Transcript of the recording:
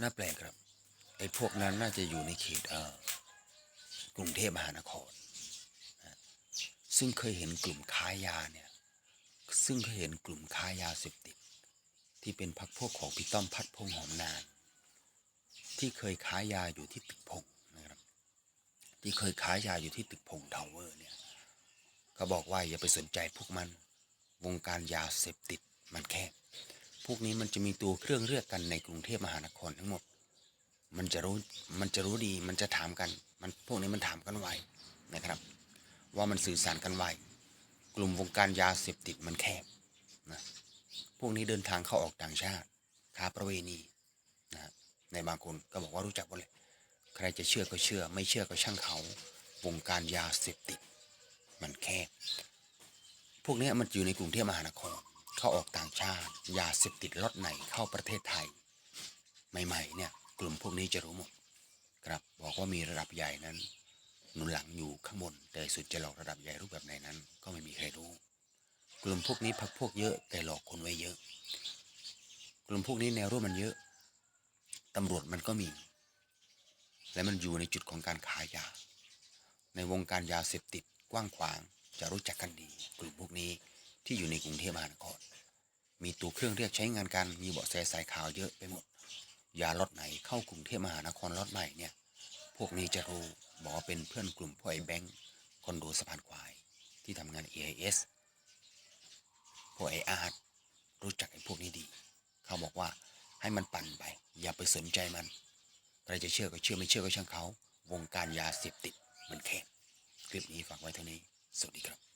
น่าแปลกครับไอ้พวกนั้นน่าจะอยู่ในเขตเออกรุงเทพมหานครนะซึ่งเคยเห็นกลุ่มค้ายาเนี่ยซึ่งเคยเห็นกลุ่มค้ายาเสพติด ที่เป็นพักพวกของพี่ต้อมพัดพงหอมนาน ที่เคยค้ายาอยู่ที่ตึกพงนะครับ ที่เคยค้ายาอยู่ที่ตึกพงทาวเวอร์เนี่ยเขาบอกว่าอย่าไปสนใจพวกมันวงการยาเสพติดมันแคบ พวกนี้มันจะมีตัวเครื่องเรียกกันในกรุงเทพมหานครทั้งหมด มันจะรู้มันจะรู้ดีมันจะถามกัน มันพวกนี้มันถามกันไวนะครับ ว่ามันสื่อสารกันไวกลุ่มวงการยาเสพติดมันแคบนะพวกนี้เดินทางเข้าออกต่างชาติค้าประเวณีนะในบางคนก็บอกว่ารู้จักหมดเลย ใครจะเชื่อก็เชื่อ ไม่เชื่อก็ช่างเขา วงการยาเสพติด มันแคบ พวกนี้มันอยู่ในกรุงเทพมหานคร เข้าออกต่างชาติ ยาเสพติดล็อตไหนเข้าประเทศไทย ใหม่ๆเนี่ยกลุ่มพวกนี้จะรู้หมดครับบอกว่ามีระดับใหญ่นั้นหนุนหลังอยู่ข้างบนแต่สุดจะหลอกระดับใหญ่รูปแบบไหนนั้น ก็ไม่มีใครรู้ กลุ่มพวกนี้พักพวกเยอะแต่หลอกคนไว้เยอะ กลุ่มพวกนี้แนวร่วมมันเยอะตำรวจมันก็มี และมันอยู่ในจุดของการขายยา ในวงการยาเสพติดกว้างขวางจะรู้จักกันดี กลุ่มพวกนี้ที่อยู่ในกรุงเทพมหานคร มีตัวเครื่องเรียกใช้งานกัน มีเบาะแสสายข่าวเยอะไปหมด ยาล็อตไหนเข้ากรุงเทพมหานครล็อตใหม่เนี่ย พวกนี้จะรู้บอกเป็นเพื่อนกลุ่มพ่อไอ้แบงค์คอนโดสะพานควาย ที่ทำงาน AIS พวกไอ้อาร์ตรู้จักไอ้พวกนี้ดี เขาบอกว่าให้มันปั่นไป อย่าไปสนใจมันใครจะเชื่อก็เชื่อไม่เชื่อก็ช่างเขา วงการยาเสพติดมันแคบคลิปนี้ฝากไว้เท่านี้ สวัสดีครับ